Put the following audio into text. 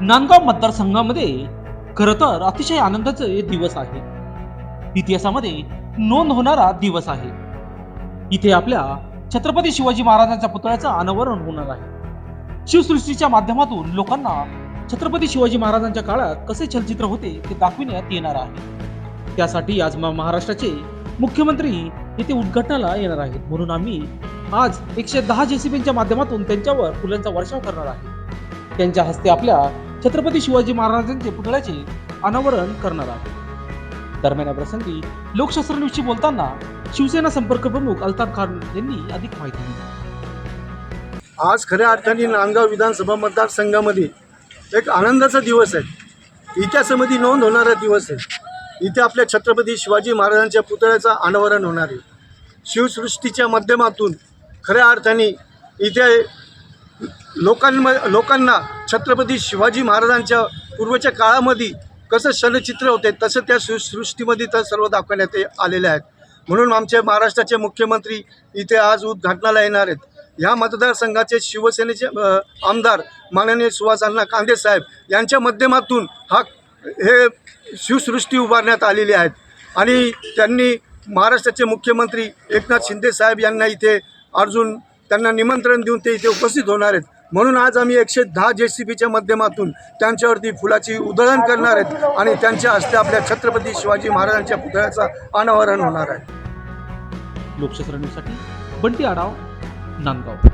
नांदगाव मतदारसंघामध्ये खरं तर अतिशय आनंदाचे दिवस आहे. इतिहासामध्ये नोंद होणारा दिवस आहे. इथे आपल्या छत्रपती शिवाजी महाराजांच्या पुतळ्याचं अनावरण होणार आहे. शिवसृष्टीच्या माध्यमातून लोकांना छत्रपती शिवाजी महाराजांच्या काळात कसे चलचित्र होते ते दाखविण्यात येणार आहे. त्यासाठी आज महाराष्ट्राचे मुख्यमंत्री येथे उद्घाटनाला येणार आहेत. म्हणून आम्ही आज एकशे दहा जेसीबींच्या माध्यमातून त्यांच्यावर फुलांचा वर्षाव करणार आहे. त्यांच्या हस्ते आपल्या छत्रपती शिवाजी महाराजांचे पुतळ्याचे अनावरण करणार आहोत. दरम्यान या प्रसंगी लोकशास्त्रांविषयी बोलताना शिवसेना संपर्क प्रमुख अल्ताफ खान यांनी अधिक माहिती दिली. आज खऱ्या अर्थाने नांदगाव विधानसभा मतदारसंघामध्ये एक आनंदाचा दिवस आहे. इतिहासामध्ये नोंद होणारा दिवस आहे. इथे आपल्या छत्रपती शिवाजी महाराजांच्या पुतळ्याचं अनावरण होणार आहे. शिवसृष्टीच्या माध्यमातून खऱ्या अर्थाने इथे लोकांम लोकांना छत्रपती शिवाजी महाराजांच्या पूर्वच्या काळामध्ये कसं चलचित्र होते तसं त्या सृ सृष्टीमध्ये तर सर्व दाखवण्यात आलेले आहेत. म्हणून आमचे महाराष्ट्राचे मुख्यमंत्री इथे आज उद्घाटनाला येणार आहेत. ह्या मतदारसंघाचे शिवसेनेचे आमदार माननीय सुहासांना अण्णा कांदे साहेब यांच्या माध्यमातून हा हे शिवसृष्टी उभारण्यात आलेली आहेत. आणि त्यांनी महाराष्ट्राचे मुख्यमंत्री एकनाथ शिंदे साहेब यांना इथे अर्जून त्यांना निमंत्रण देऊन ते इथे उपस्थित होणार आहेत. म्हणून आज आम्ही एकशे दहा जे सी बीच्या माध्यमातून त्यांच्यावरती फुलाची उधळण करणार आहेत आणि त्यांच्या हस्ते आपल्या छत्रपती शिवाजी महाराजांच्या पुतळ्याचं अनावरण होणार आहे. लोकशास्त्रांसाठी बंटी आढाव नांदगाव.